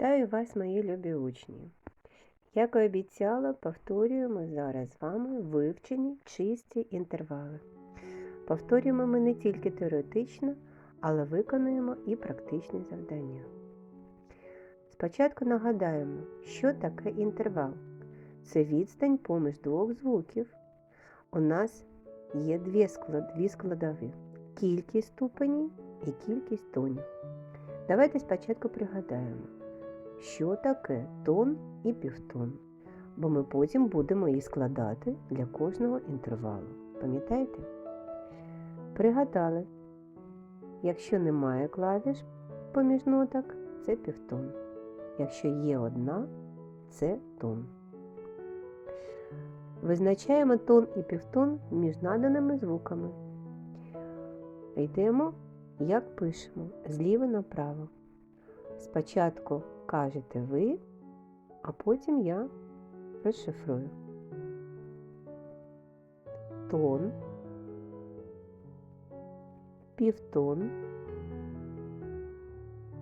Вітаю вас, мої любі учні. Як і обіцяла, повторюємо зараз з вами вивчені чисті інтервали. Повторюємо ми не тільки теоретично, але виконуємо і практичні завдання. Спочатку нагадаємо, що таке інтервал. Це відстань поміж двох звуків. У нас є дві склад- дві складові кількість ступенів і кількість тонів. Давайте спочатку пригадаємо, що таке тон і півтон, бо ми потім будемо її складати для кожного інтервалу. Пам'ятаєте? Пригадали, якщо немає клавіш поміж ноток, це півтон. Якщо є одна, це тон. Визначаємо тон і півтон між наданими звуками. Йдемо, як пишемо, зліва направо. Спочатку кажете ви, а потім я розшифрую. Тон, півтон,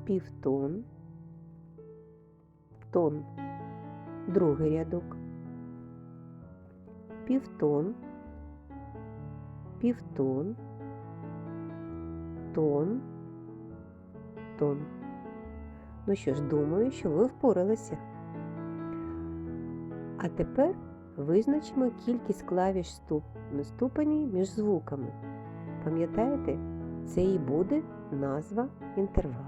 півтон, тон, другий рядок, півтон, півтон, тон, тон. Ну що ж, думаю, що ви впоралися. А тепер визначимо кількість клавіш ступ... ступенів між звуками. Пам'ятаєте, це і буде назва інтервалу.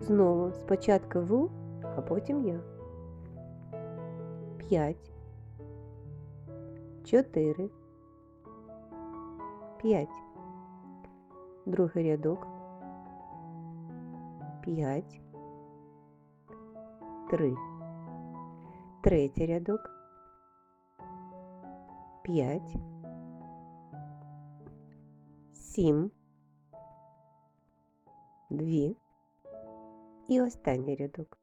Знову спочатку ви, а потім я. П'ять. Чотири. П'ять. Другий рядок. 5, 3. Третій рядок. 5, 7, 2 і останній рядок.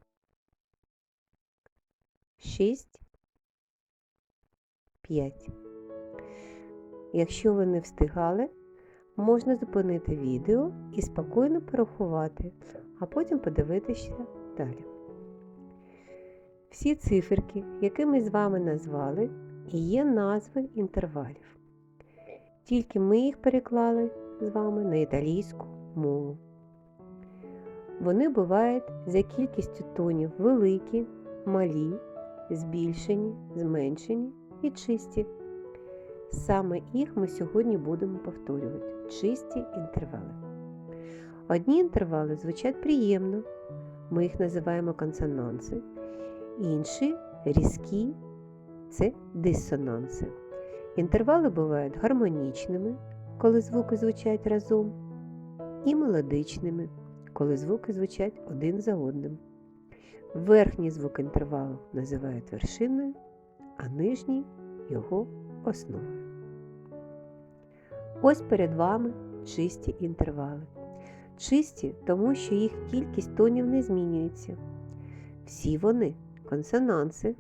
6, 5. Якщо ви не встигали, можна зупинити відео і спокійно порахувати, а потім подивитися далі. Всі циферки, які ми з вами назвали, є назви інтервалів. Тільки ми їх переклали з вами на італійську мову. Вони бувають за кількістю тонів великі, малі, збільшені, зменшені і чисті. Саме їх ми сьогодні будемо повторювати чисті інтервали. Одні інтервали звучать приємно, ми їх називаємо консонанси, інші різкі це дисонанси. Інтервали бувають гармонічними, коли звуки звучать разом, і мелодичними, коли звуки звучать один за одним. Верхній звук інтервалу називають вершиною, а нижній його основою. Ось перед вами чисті інтервали. Чисті, тому що їх кількість тонів не змінюється. Всі вони консонанси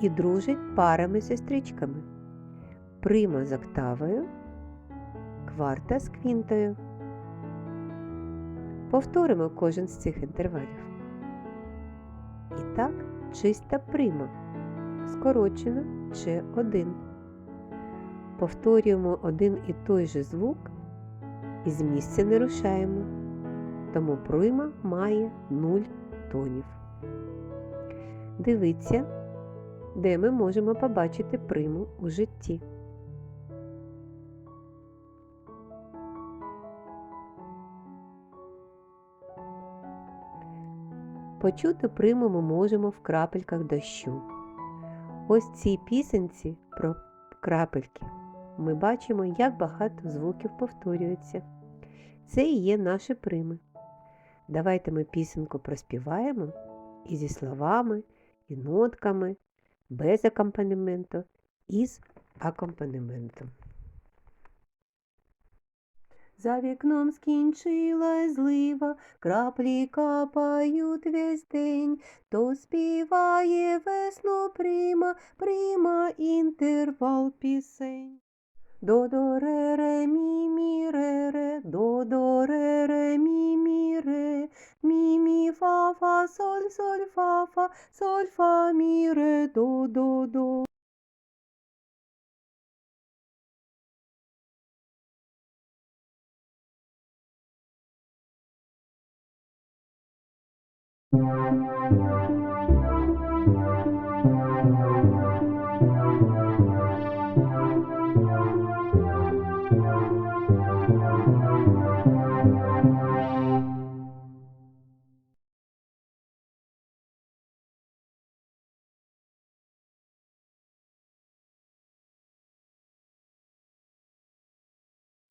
і дружать парами сестричками. Прима з октавою, кварта з квінтою. Повторимо кожен з цих інтервалів. І так, чиста прима, скорочена Ч1. Повторюємо один і той же звук і з місця не рушаємо, тому прима має 0 тонів. Дивіться, де ми можемо побачити приму у житті. Почути приму ми можемо в крапельках дощу. Ось цій пісенці про крапельки ми бачимо, як багато звуків повторюється. Це і є наші прими. Давайте ми пісенку проспіваємо і зі словами, і нотками, без акомпанементу і з акомпанементом. За вікном скінчилась злива, краплі капають весь день, то співає весну прима, прима інтервал пісень. До до ре ре мі мі ре ре, до до ре ре мі мі ре, мі мі фа фа соль, соль, фа, фа, соль, фа, мі, ре, до, до, до.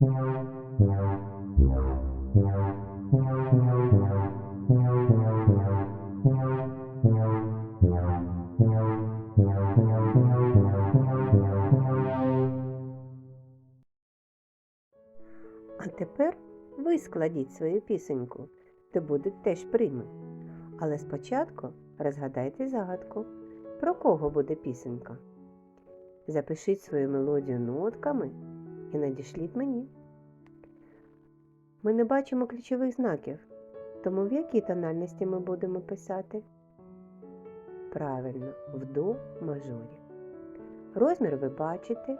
А тепер ви складіть свою пісеньку, де будуть теж прийми. Але спочатку розгадайте загадку, про кого буде пісенька. Запишіть свою мелодію нотками і надішліть мені. Ми не бачимо ключових знаків, тому в якій тональності ми будемо писати? Правильно, в до мажорі. Розмір ви бачите,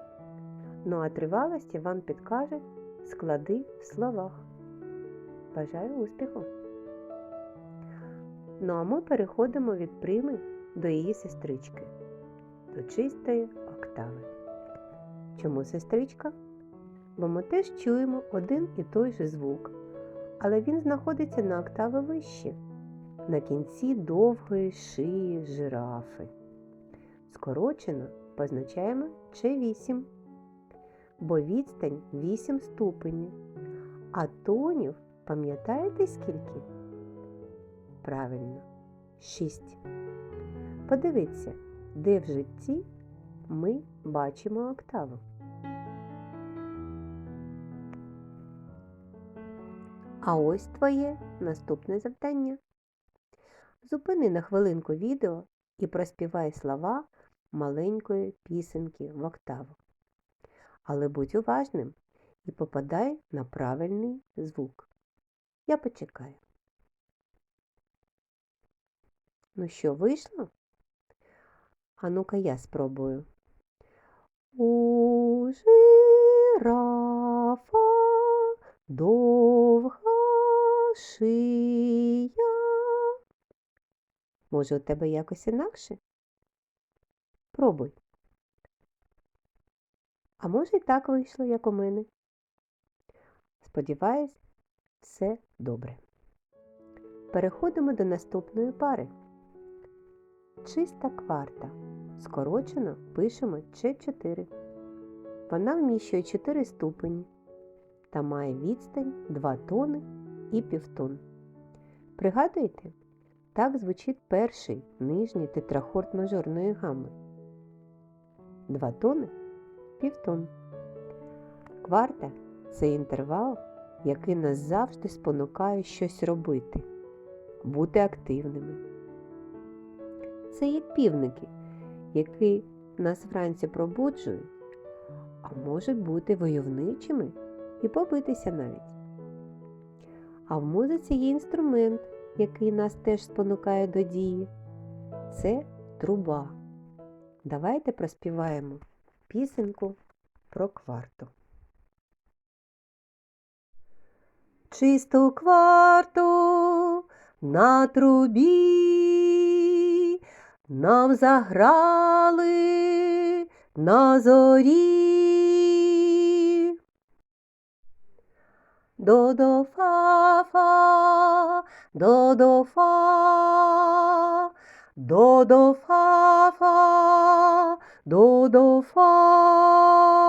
ну а тривалості вам підкаже склади в словах. Бажаю успіху! Ну а ми переходимо від прими до її сестрички, до чистої октави. Чому сестричка? Бо ми теж чуємо один і той же звук, але він знаходиться на октави вище, на кінці довгої шиї жирафи. Скорочено позначаємо Ч8 бо відстань 8 ступенів. А тонів, пам'ятаєте скільки? Правильно, 6. Подивіться, де в житті ми бачимо октаву. А ось твоє наступне завдання. Зупини на хвилинку відео і проспівай слова маленької пісеньки в октаву але будь уважним і попадай на правильний звук. Я почекаю. Ну що, вийшло? А ну-ка я спробую. У жирафа довга шия. Може, у тебе якось інакше? Пробуй. А може і так вийшло, як у мене. Сподіваюсь, все добре. Переходимо до наступної пари. Чиста кварта. Скорочено пишемо Ч4. Вона вміщує 4 ступені та має відстань 2 тони і півтон. Пригадуєте? Так звучить перший нижній тетрахорд мажорної гами. 2 тони півтон. Кварта це інтервал, який нас завжди спонукає щось робити, бути активними. Це як півники, які нас вранці пробуджують, а можуть бути войовничими і побитися навіть. А в музиці є інструмент, який нас теж спонукає до дії. Це труба. Давайте проспіваємо пісеньку про кварту. Чисту кварту на трубі нам заграли на зорі. До-до фа-фа, до-до фа, до-до фа-фа, до-до фа.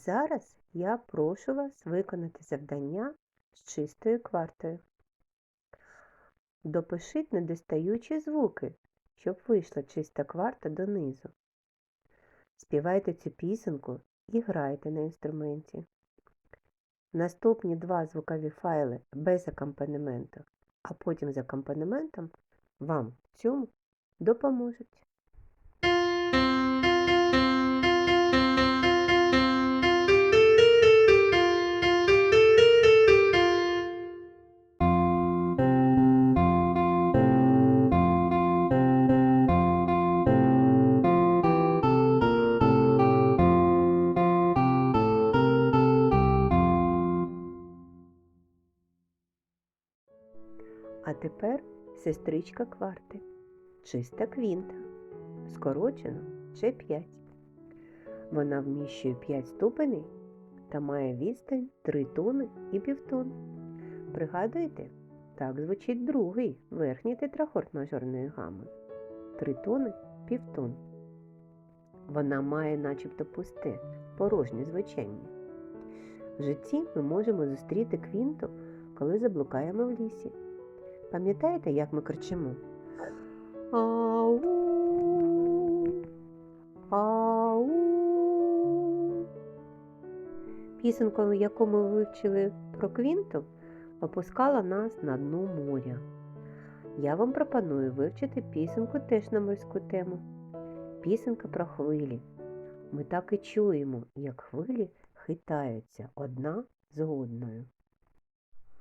Зараз я прошу вас виконати завдання з чистою квартою. Допишіть недостаючі звуки, щоб вийшла чиста кварта донизу. Співайте цю пісеньку і грайте на інструменті. Наступні два звукові файли без акомпанементу, а потім з акомпанементом вам в цьому допоможуть. А тепер сестричка кварти. Чиста квінта. Скорочено Ч5. Вона вміщує 5 ступеней та має відстань 3 тони і півтон. Пригадуєте? Так звучить другий верхній тетрахорд мажорної гами. 3 тони півтон. Вона має начебто пусте, порожнє звучання. В житті ми можемо зустріти квінту, коли заблукаємо в лісі. Пам'ятаєте, як ми кричимо? Ау, ау. Пісеньку, яку ми вивчили про квінту, опускала нас на дно моря. Я вам пропоную вивчити пісеньку теж на морську тему. Пісенька про хвилі. Ми так і чуємо, як хвилі хитаються одна з одною.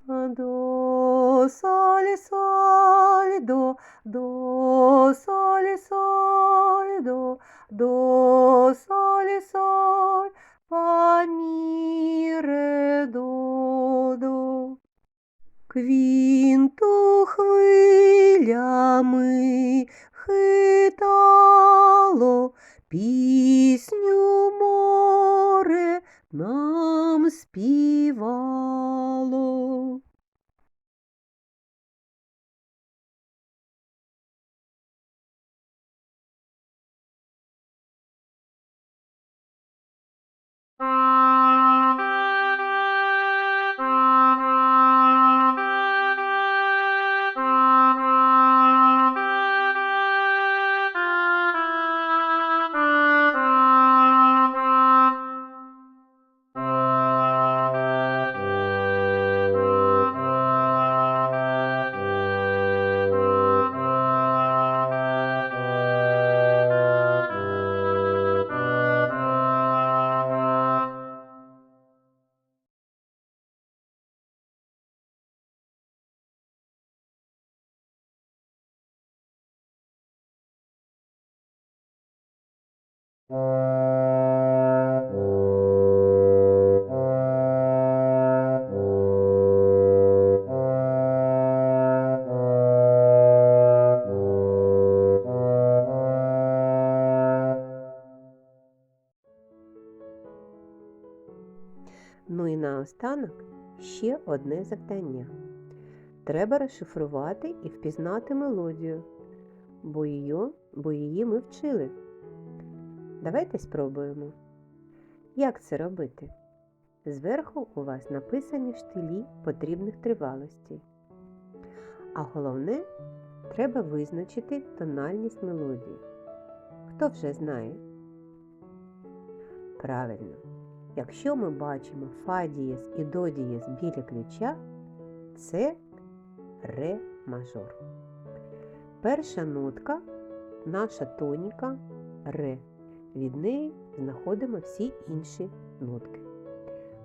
До солі солі до, до солі солі до, до солі соль, па мі ре до до. Квінту хвилями хитало, пісню море нам співало. Наостанок ще одне завдання. Треба розшифрувати і впізнати мелодію, бо її, бо її ми вчили. Давайте спробуємо. Як це робити? Зверху у вас написані штилі потрібних тривалостей. А головне, треба визначити тональність мелодії. Хто вже знає? Правильно. Якщо ми бачимо фа дієс і до дієс біля ключа, це ре мажор. Перша нотка наша тоніка ре. Від неї знаходимо всі інші нотки.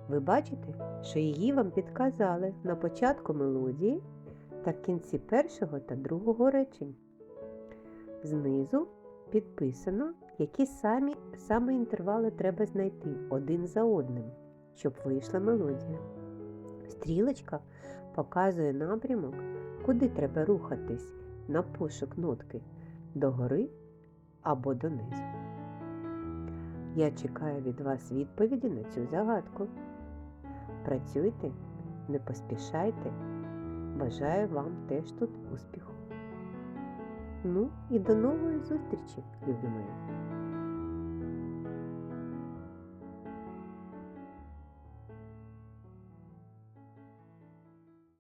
Ви бачите, що її вам підказали на початку мелодії та в кінці першого та другого речень. Знизу підписано, які самі, саме інтервали треба знайти один за одним, щоб вийшла мелодія. Стрілочка показує напрямок, куди треба рухатись на пошук нотки догори або донизу. Я чекаю від вас відповіді на цю загадку. Працюйте, не поспішайте. Бажаю вам теж тут успіху. Ну і до нової зустрічі, любі мої!